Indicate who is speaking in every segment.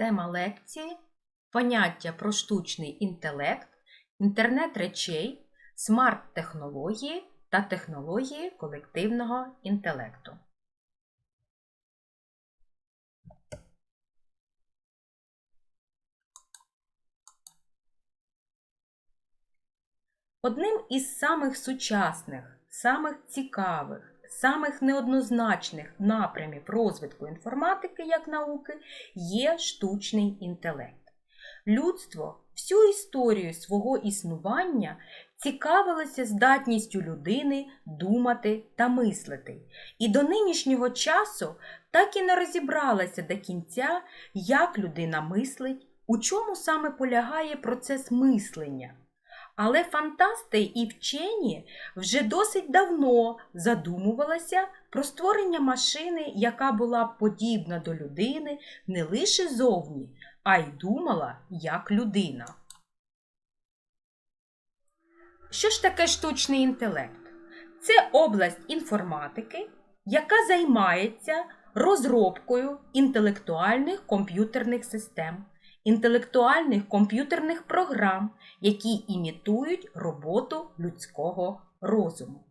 Speaker 1: Тема лекції Поняття про штучний інтелект, інтернет речей, смарт-технології та технології колективного інтелекту. Одним із самих сучасних, самих цікавих, самих неоднозначних напрямів розвитку інформатики як науки є штучний інтелект. Людство всю історію свого існування цікавилося здатністю людини думати та мислити, і до нинішнього часу так і не розібралася до кінця, як людина мислить, у чому саме полягає процес мислення. Але фантасти і вчені вже досить давно задумувалися про створення машини, яка була подібна до людини не лише зовні, а й думала як людина. Що ж таке штучний інтелект? Це область інформатики, яка займається розробкою інтелектуальних комп'ютерних систем, інтелектуальних комп'ютерних програм, які імітують роботу людського розуму.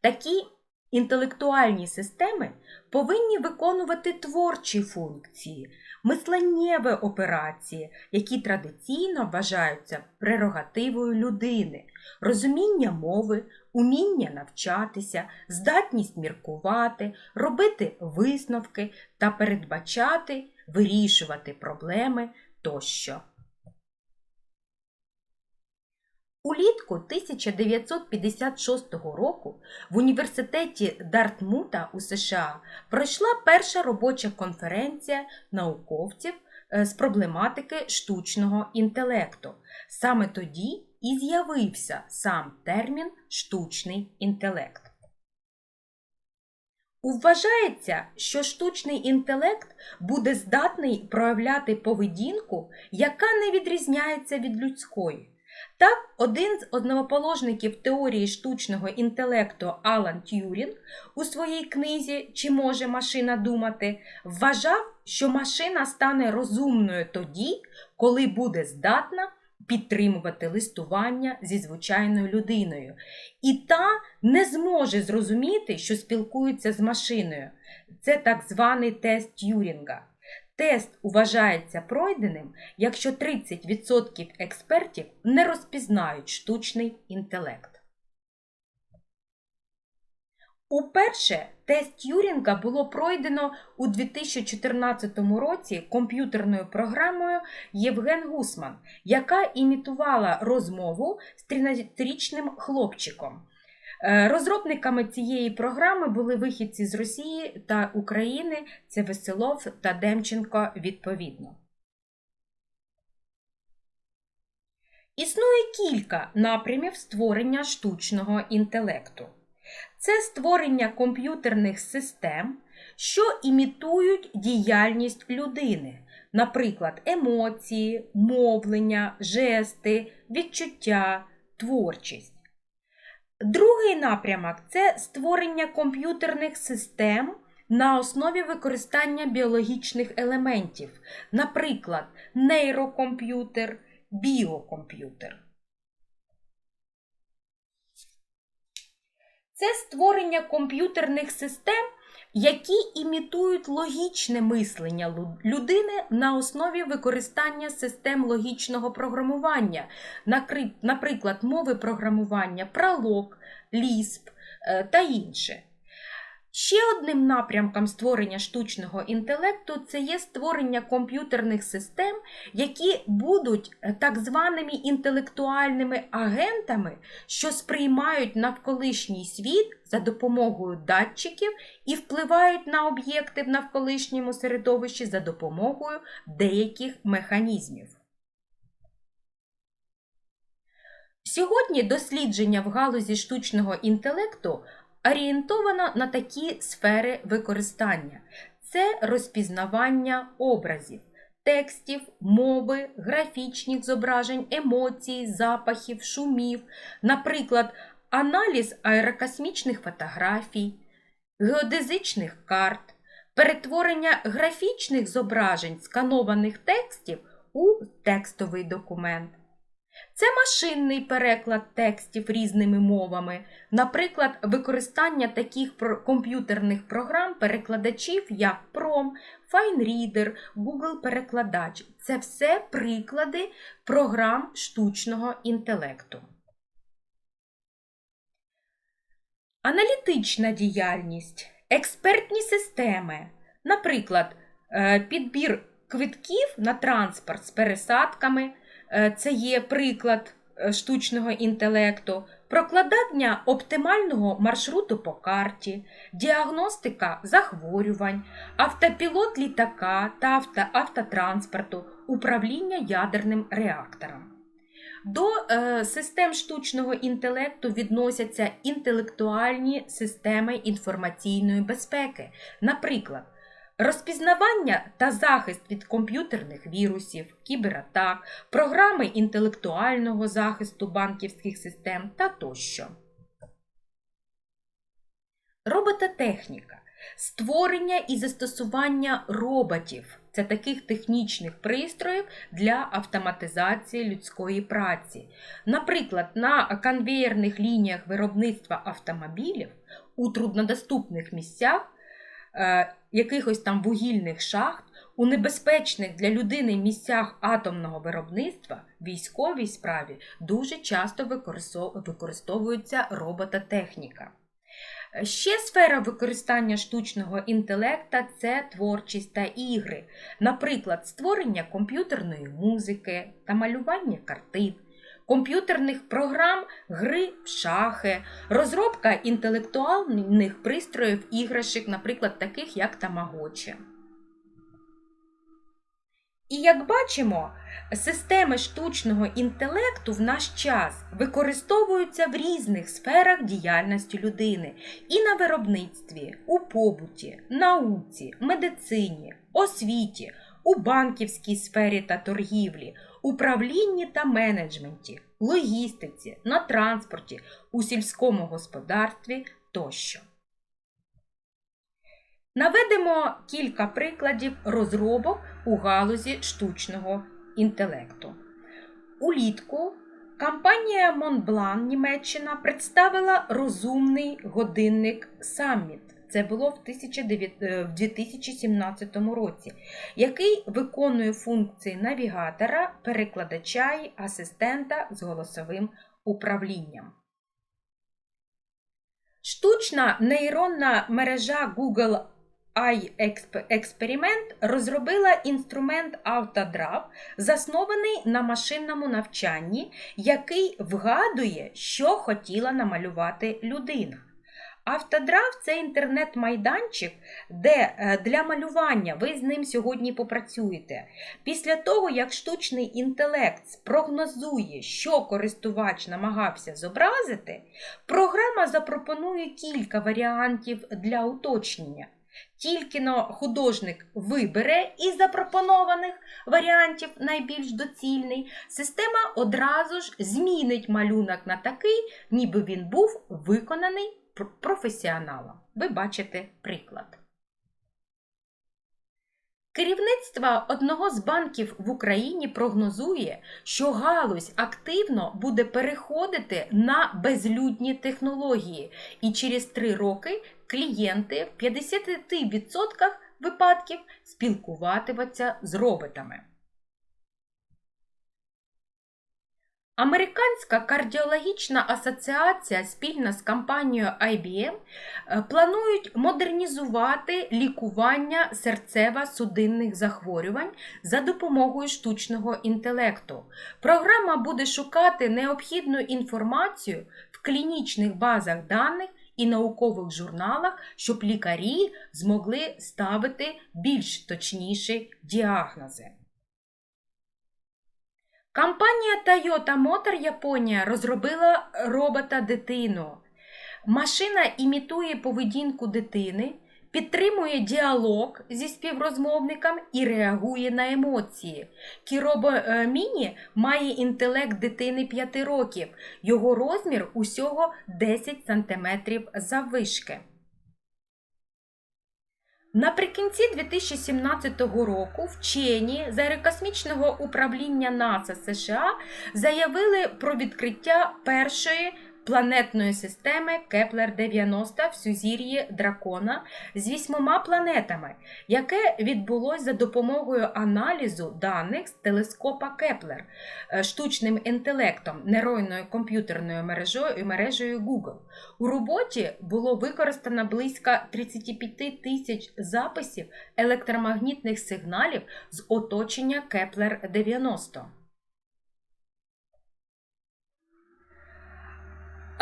Speaker 1: Такі інтелектуальні системи повинні виконувати творчі функції, мисленнєві операції, які традиційно вважаються прерогативою людини, розуміння мови, уміння навчатися, здатність міркувати, робити висновки та передбачати, вирішувати проблеми тощо. Улітку 1956 року в університеті Дартмута у США пройшла перша робоча конференція науковців з проблематики штучного інтелекту. Саме тоді і з'явився сам термін штучний інтелект. Вважається, що штучний інтелект буде здатний проявляти поведінку, яка не відрізняється від людської. Так, один з основоположників теорії штучного інтелекту Алан Т'юрінг у своїй книзі Чи може машина думати вважав, що машина стане розумною тоді, коли буде здатна підтримувати листування зі звичайною людиною, і та не зможе зрозуміти, що спілкується з машиною. Це так званий тест Т'юрінга. Тест вважається пройденим, якщо 30% експертів не розпізнають штучний інтелект. Уперше тест Т'юрінга було пройдено у 2014 році комп'ютерною програмою Євген Гусман, яка імітувала розмову з 13-річним хлопчиком. Розробниками цієї програми були вихідці з Росії та України, це Веселов та Демченко відповідно. Існує кілька напрямів створення штучного інтелекту. Це створення комп'ютерних систем, що імітують діяльність людини, наприклад, емоції, мовлення, жести, відчуття, творчість. Другий напрямок це створення комп'ютерних систем на основі використання біологічних елементів, наприклад, нейрокомп'ютер, біокомп'ютер. Це створення комп'ютерних систем, які імітують логічне мислення людини на основі використання систем логічного програмування, наприклад, мови програмування, пролог, лісп та інше. Ще одним напрямком створення штучного інтелекту це є створення комп'ютерних систем, які будуть так званими інтелектуальними агентами, що сприймають навколишній світ за допомогою датчиків і впливають на об'єкти в навколишньому середовищі за допомогою деяких механізмів. Сьогодні дослідження в галузі штучного інтелекту орієнтована на такі сфери використання: це розпізнавання образів, текстів, мови, графічних зображень, емоцій, запахів, шумів, наприклад, аналіз аерокосмічних фотографій, геодезичних карт, перетворення графічних зображень сканованих текстів у текстовий документ. Це машинний переклад текстів різними мовами, наприклад, використання таких комп'ютерних програм-перекладачів, як Prom, FineReader, Google Перекладач. Це все приклади програм штучного інтелекту. Аналітична діяльність, експертні системи, наприклад, е, підбір квитків на транспорт з пересадками. Е, Це є приклад е, штучного інтелекту, прокладання оптимального маршруту по карті, діагностика захворювань, автопілот літака та авто, автотранспорту, управління ядерним реактором. До е, систем штучного інтелекту відносяться інтелектуальні системи інформаційної безпеки, наприклад, розпізнавання та захист від комп'ютерних вірусів, кібератак, програми інтелектуального захисту банківських систем та тощо. Робототехніка створення і застосування роботів це таких технічних пристроїв для автоматизації людської праці. Наприклад, на конвеєрних лініях виробництва автомобілів у труднодоступних місцях, е, якихось там вугільних шахт, у небезпечних для людини місцях атомного виробництва військовій справі дуже часто використовується робототехніка. Ще сфера використання штучного інтелекта це творчість та ігри, наприклад, створення комп'ютерної музики та малювання картин, комп'ютерних програм гри в шахи, розробка інтелектуальних пристроїв іграшок, наприклад, таких як тамагочі. І як бачимо, системи штучного інтелекту в наш час використовуються в різних сферах діяльності людини і на виробництві, у побуті, науці, медицині, освіті, у банківській сфері та торгівлі, управлінні та менеджменті, логістиці, на транспорті, у сільському господарстві тощо. Наведемо кілька прикладів розробок у галузі штучного інтелекту. Улітку компанія Montblanc Німеччина представила розумний годинник Summit. Це було в 1900 е, 2017 році, який виконує функції навігатора, перекладача і асистента з голосовим управлінням. Штучна нейронна мережа Google iExperiment розробила інструмент Autodraw, заснований на машинному навчанні, який вгадує, що хотіла намалювати людина. Автодрав це інтернет-майданчик, де е, для малювання ви з ним сьогодні попрацюєте. Після того, як штучний інтелект спрогнозує, що користувач намагався зобразити, програма запропонує кілька варіантів для уточнення. Тільки но художник вибере із запропонованих варіантів найбільш доцільний, система одразу ж змінить малюнок на такий, ніби він був виконаний професіоналом. Ви бачите приклад. Керівництво одного з банків в Україні прогнозує, що галузь активно буде переходити на безлюдні технології, і через три роки клієнти в 50% випадків спілкуватимуться з роботами. Американська кардіологічна асоціація спільно з компанією IBM е, планують модернізувати лікування серцево-судинних захворювань за допомогою штучного інтелекту. Програма буде шукати необхідну інформацію в клінічних базах даних і наукових журналах, щоб лікарі змогли ставити більш точніші діагнози. Компанія Toyota Motor Японія розробила робота-дитину. Машина імітує поведінку дитини, підтримує діалог зі співрозмовником і реагує на емоції. Кіробо е, Міні має інтелект дитини 5 років. Його розмір усього 10 см заввишки. Наприкінці 2017 року вчені з аерокосмічного управління НАСА США заявили про відкриття першої планетної системи Кеплер-90 в сузір'ї Дракона з вісьмома планетами, яке відбулось за допомогою аналізу даних з телескопа Кеплер е, штучним інтелектом нейронною комп'ютерною мережею, мережею Google. У роботі було використано близько 35 тисяч записів електромагнітних сигналів з оточення Кеплер-90.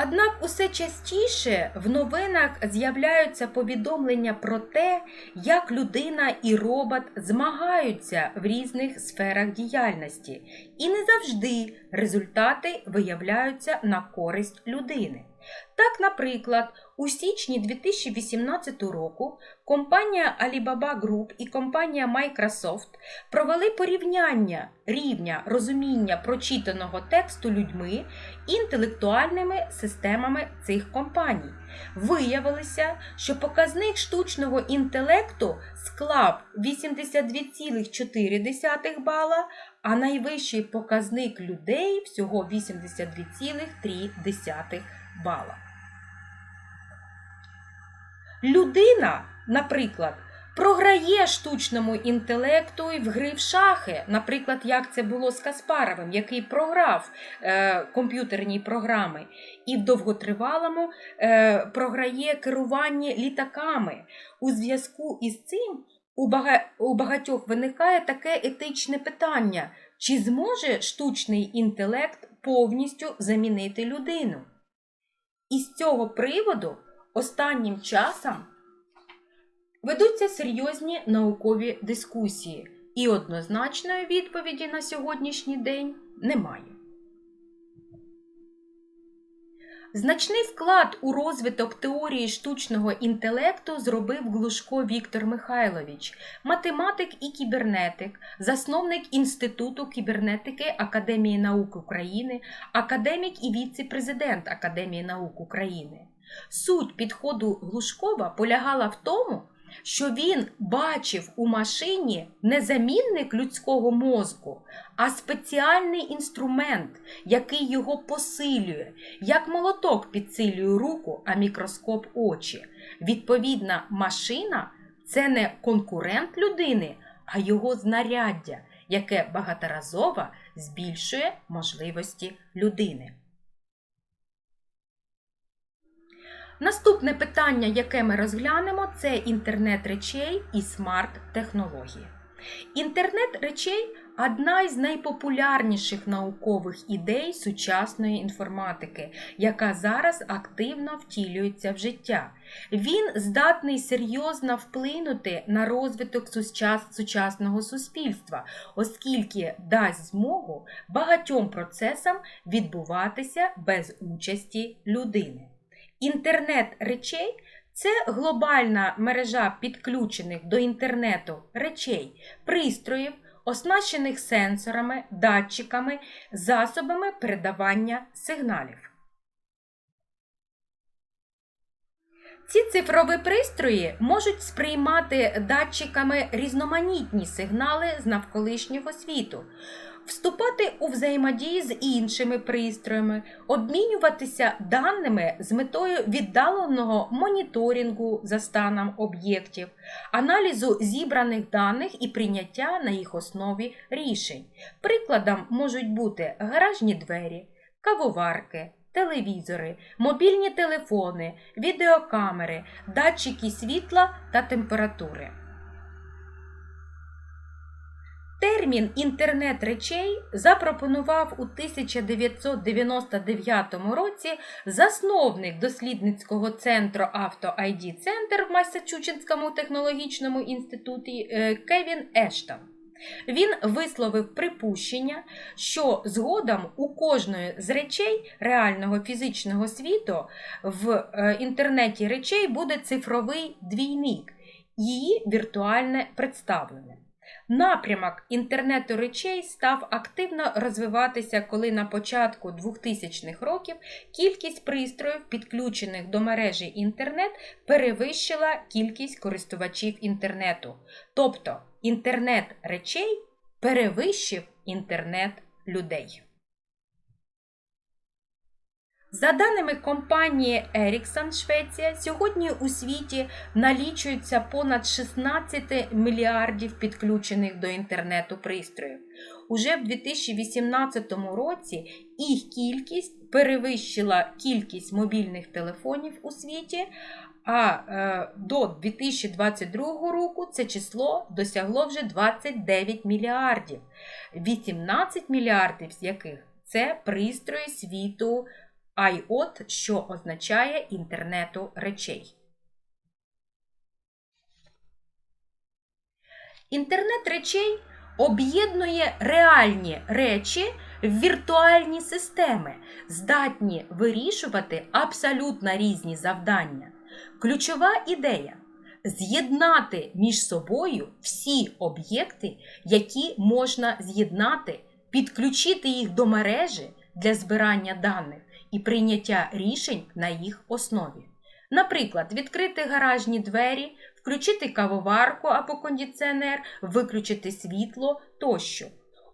Speaker 1: Однак усе частіше в новинах з'являються повідомлення про те, як людина і робот змагаються в різних сферах діяльності, і не завжди результати виявляються на користь людини. Так, наприклад, у січні 2018 року компанія Alibaba Group і компанія Microsoft провели порівняння рівня розуміння прочитаного тексту людьми інтелектуальними системами цих компаній. Виявилося, що показник штучного інтелекту склав 82,4 бала, а найвищий показник людей всього 82,3 бала. Людина, наприклад, програє штучному інтелекту в гри в шахи, наприклад, як це було з Каспаровим, який програв е, комп'ютерні програми, і в довготривалому е, програє керування літаками. У зв'язку із цим у багатьох виникає таке етичне питання: чи зможе штучний інтелект повністю замінити людину? І з цього приводу останнім часом ведуться серйозні наукові дискусії, і однозначної відповіді на сьогоднішній день немає. Значний вклад у розвиток теорії штучного інтелекту зробив Глушко Віктор Михайлович, математик і кібернетик, засновник Інституту кібернетики Академії наук України, академік і віце-президент Академії наук України. Суть підходу Глушкова полягала в тому, що він бачив у машині не замінник людського мозку, а спеціальний інструмент, який його посилює, як молоток підсилює руку, а мікроскоп очі. Відповідна машина це не конкурент людини, а його знаряддя, яке багаторазово збільшує можливості людини. Наступне питання, яке ми розглянемо, це інтернет речей і смарт-технології. Інтернет речей одна із найпопулярніших наукових ідей сучасної інформатики, яка зараз активно втілюється в життя. Він здатний серйозно вплинути на розвиток сучасного суспільства, оскільки дасть змогу багатьом процесам відбуватися без участі людини. Інтернет речей це глобальна мережа підключених до інтернету речей, пристроїв, оснащених сенсорами, датчиками, засобами передавання сигналів. Ці цифрові пристрої можуть сприймати датчиками різноманітні сигнали з навколишнього світу, вступати у взаємодії з іншими пристроями, обмінюватися даними з метою віддаленого моніторингу за станом об'єктів, аналізу зібраних даних і прийняття на їх основі рішень. Прикладом можуть бути гаражні двері, кавоварки. Телевізори, мобільні телефони, відеокамери, датчики світла та температури. Термін інтернет речей запропонував у 1999 році засновник дослідницького центру Авто ID Центр в Масачусетському технологічному інституті е, Кевін Ештон. Він висловив припущення, що згодом у кожної з речей реального фізичного світу в е, інтернеті речей буде цифровий двійник, її віртуальне представлення. Напрямок інтернету речей став активно розвиватися, коли на початку 2000-х років кількість пристроїв, підключених до мережі інтернет, перевищила кількість користувачів інтернету. Тобто інтернет речей перевищив інтернет людей. За даними компанії Ericsson Швеція, сьогодні у світі налічується понад 16 мільярдів підключених до інтернету пристроїв. Уже в 2018 році їх кількість перевищила кількість мобільних телефонів у світі, а е, до 2022 року це число досягло вже 29 мільярдів, 18 мільярдів з яких це пристрої світу IOT, що означає інтернету речей. Інтернет речей об'єднує реальні речі в віртуальні системи, здатні вирішувати абсолютно різні завдання. Ключова ідея з'єднати між собою всі об'єкти, які можна з'єднати, підключити їх до мережі для збирання даних і прийняття рішень на їх основі. Наприклад, відкрити гаражні двері, включити кавоварку або кондиціонер, виключити світло тощо.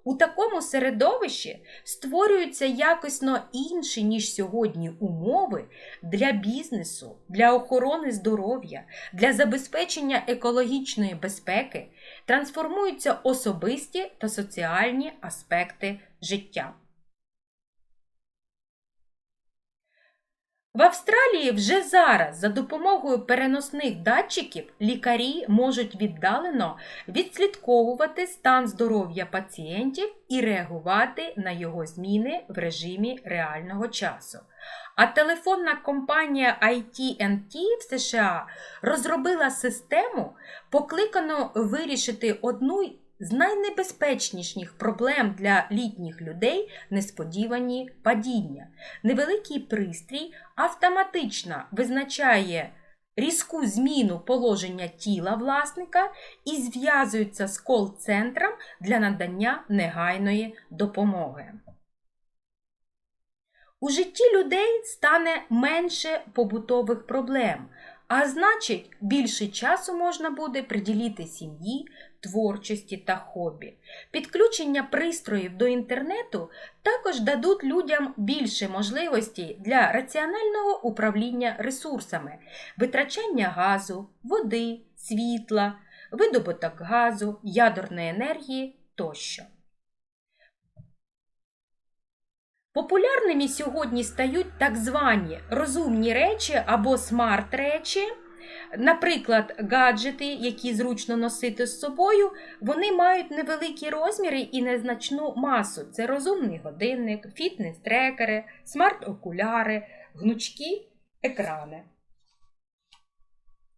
Speaker 1: У такому середовищі створюються якісно інші, ніж сьогодні, умови для бізнесу, для охорони здоров'я, для забезпечення екологічної безпеки, трансформуються особисті та соціальні аспекти життя. В Австралії вже зараз за допомогою переносних датчиків лікарі можуть віддалено відслідковувати стан здоров'я пацієнтів і реагувати на його зміни в режимі реального часу. А телефонна компанія IT&T в США розробила систему, покликану вирішити одну з найнебезпечніших проблем для літніх людей несподівані падіння. Невеликий пристрій автоматично визначає різку зміну положення тіла власника і зв'язується з кол-центром для надання негайної допомоги. У житті людей стане менше побутових проблем, а значить, більше часу можна буде приділити сім'ї, творчості та хобі. Підключення пристроїв до інтернету також дадуть людям більше можливостей для раціонального управління ресурсами, витрачання газу, води, світла, видобуток газу, ядерної енергії тощо. Популярними сьогодні стають так звані розумні речі або смарт-речі. Наприклад, гаджети, які зручно носити з собою, вони мають невеликі розміри і незначну масу. Це розумний годинник, фітнес-трекери, смарт-окуляри, гнучкі екрани.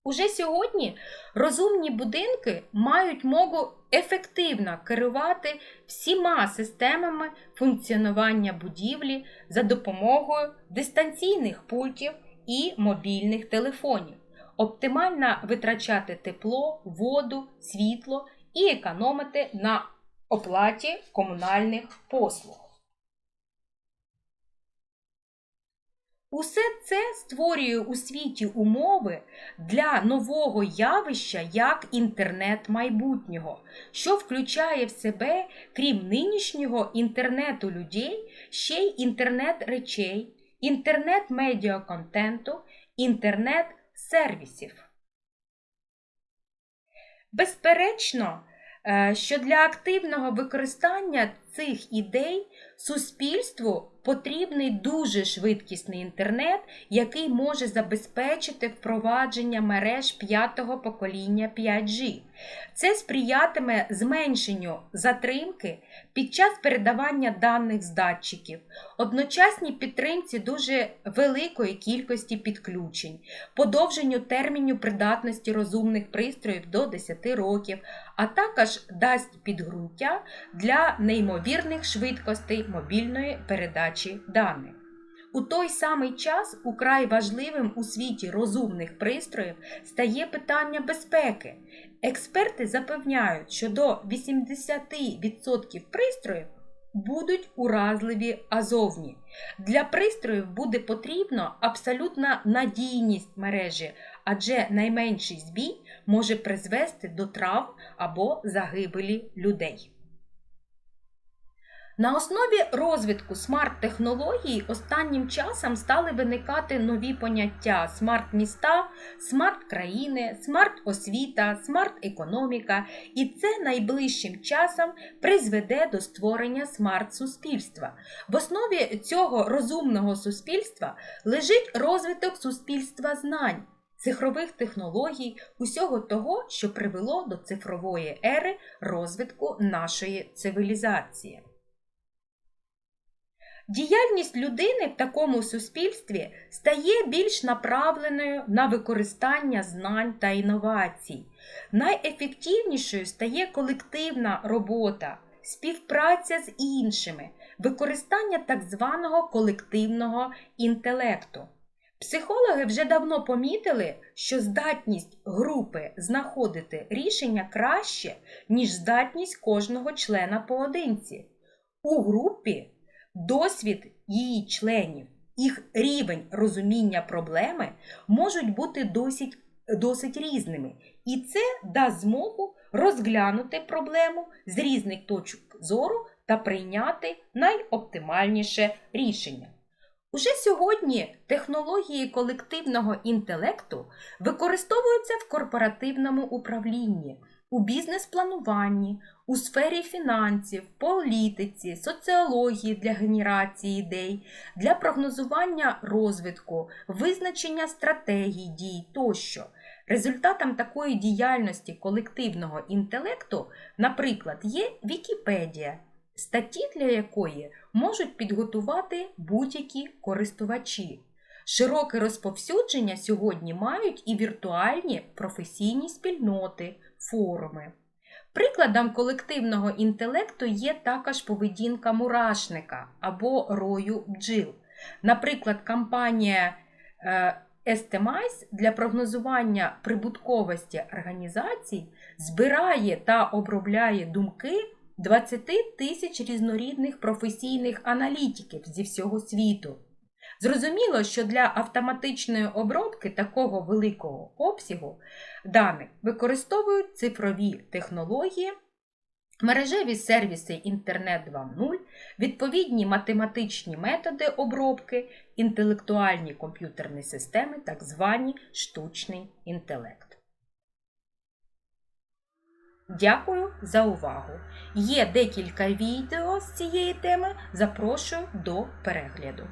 Speaker 1: Уже сьогодні розумні будинки мають могу ефективно керувати всіма системами функціонування будівлі за допомогою дистанційних пультів і мобільних телефонів, оптимально витрачати тепло, воду, світло і економити на оплаті комунальних послуг. Усе це створює у світі умови для нового явища як інтернет майбутнього, що включає в себе, крім нинішнього інтернету людей, ще й інтернет речей, інтернет медіаконтенту, інтернет сервісів. Безперечно, е, що для активного використання цих ідей суспільству потрібний дуже швидкісний інтернет, який може забезпечити впровадження мереж п'ятого покоління 5G. Це сприятиме зменшенню затримки під час передавання даних з датчиків, одночасній підтримці дуже великої кількості підключень, подовженню термінів придатності розумних пристроїв до 10 років, а також дасть підґрунтя для неймовірних швидкостей мобільної передачі даних. У той самий час украй важливим у світі розумних пристроїв стає питання безпеки. Експерти запевняють, що до 80% пристроїв будуть уразливі азовні. Для пристроїв буде потрібна абсолютна надійність мережі, адже найменший збій може призвести до травм або загибелі людей. На основі розвитку смарт-технологій останнім часом стали виникати нові поняття смарт-міста, смарт-країни, смарт-освіта, смарт-економіка, і це найближчим часом призведе до створення смарт-суспільства. В основі цього розумного суспільства лежить розвиток суспільства знань. Цифрових технологій, усього того, що привело до цифрової ери розвитку нашої цивілізації. Діяльність людини в такому суспільстві стає більш направленою на використання знань та інновацій. Найефективнішою стає колективна робота, співпраця з іншими, використання так званого колективного інтелекту. Психологи вже давно помітили, що здатність групи знаходити рішення краще, ніж здатність кожного члена поодинці. У групі досвід її членів, їх рівень розуміння проблеми можуть бути досить, досить різними, і це дасть змогу розглянути проблему з різних точок зору та прийняти найоптимальніше рішення. Уже сьогодні технології колективного інтелекту використовуються в корпоративному управлінні, у бізнес-плануванні, у сфері фінансів, політиці, соціології для генерації ідей, для прогнозування розвитку, визначення стратегій дій тощо. Результатом такої діяльності колективного інтелекту, наприклад, є Вікіпедія, статті для якої можуть підготувати будь-які користувачі. Широке розповсюдження сьогодні мають і віртуальні професійні спільноти, форуми. Прикладом колективного інтелекту є також поведінка мурашника або рою бджіл. Наприклад, кампанія Естемайс для прогнозування прибутковості організацій збирає та обробляє думки 20 тисяч різнорідних професійних аналітиків зі всього світу. Зрозуміло, що для автоматичної обробки такого великого обсягу даних використовують цифрові технології, мережеві сервіси Інтернет 2.0, відповідні математичні методи обробки, інтелектуальні комп'ютерні системи, так звані штучний інтелект. Дякую за увагу! Є декілька відео з цієї теми. Запрошую до перегляду.